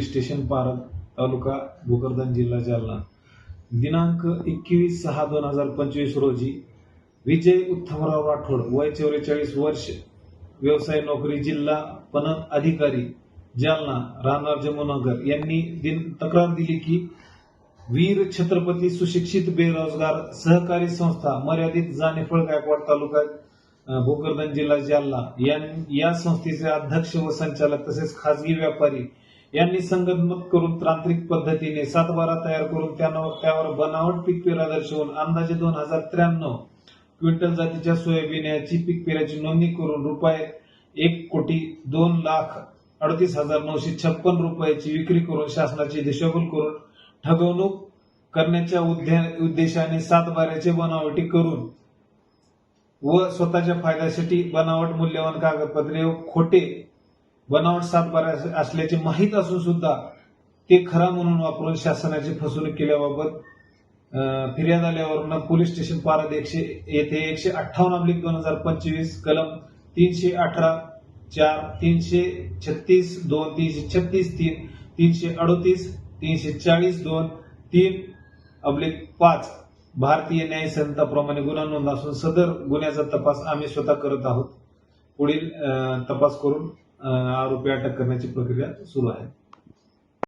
Station park तालुका भोकरदन जिल्हा जालना. दिनांक एकवीस सहा दोन हजार पंचवीस रोजी विजय उत्तमराव राठोड वय चौवेचाळीस वर्ष व्यवसाय नोकरी जिल्हा पणन अधिकारी जालना राहणार जमुनगर यांनी दिन तक्रार दिली की वीर छत्रपती सुशिक्षित बेरोजगार सहकारी संस्था मर्यादित जानेफळ गायकवाड तालुका भोकरदन जिल्हा जालना. यां- या संस्थेचे अध्यक्ष व संचालक तसेच खाजगी व्यापारी यांनी संगतमत करून तांत्रिक पद्धतीने सातबारा तयार करून त्यानं त्यावर बनावट पीक पेरा दर्शवून अंदाजे दोन हजार त्र्याण्णव क्विंटल जातीच्या सोयाबीन याची पीक पेराची नोंदणी करून रुपये एक कोटी दोन लाख अडतीस हजार नऊशे छप्पन रुपयाची विक्री करून शासनाची दिशाभूल करून ठगवणूक करण्याच्या उद्देशाने सातबाऱ्याचे बनावटी करून व स्वतःच्या फायद्यासाठी बनावट मूल्यवान कागदपत्रे व खोटे बनावट सातबारा असल्याचे माहीत असून सुद्धा ते खरा म्हणून वापरून शासनाची फसवणूक केल्याबाबत फिर्याद आल्यावरून पोलीस स्टेशन पारद एकशे येथे एकशे अठ्ठावन्न अब्लिक दोन हजार पंचवीस कलम तीनशे अठरा चार तीनशे छत्तीस दोन तीनशे छत्तीस तीन तीनशे अडोतीस तीनशे चाळीस दोन तीन अब्लिक पाच. भारतीय न्याय संहिताप्रमाणे गुन्हा नोंद असून सदर गुन्ह्याचा तपास आम्ही स्वतः करत आहोत. पुढील तपास करून आरोपी अटक करण्याची प्रक्रिया सुरू आहे.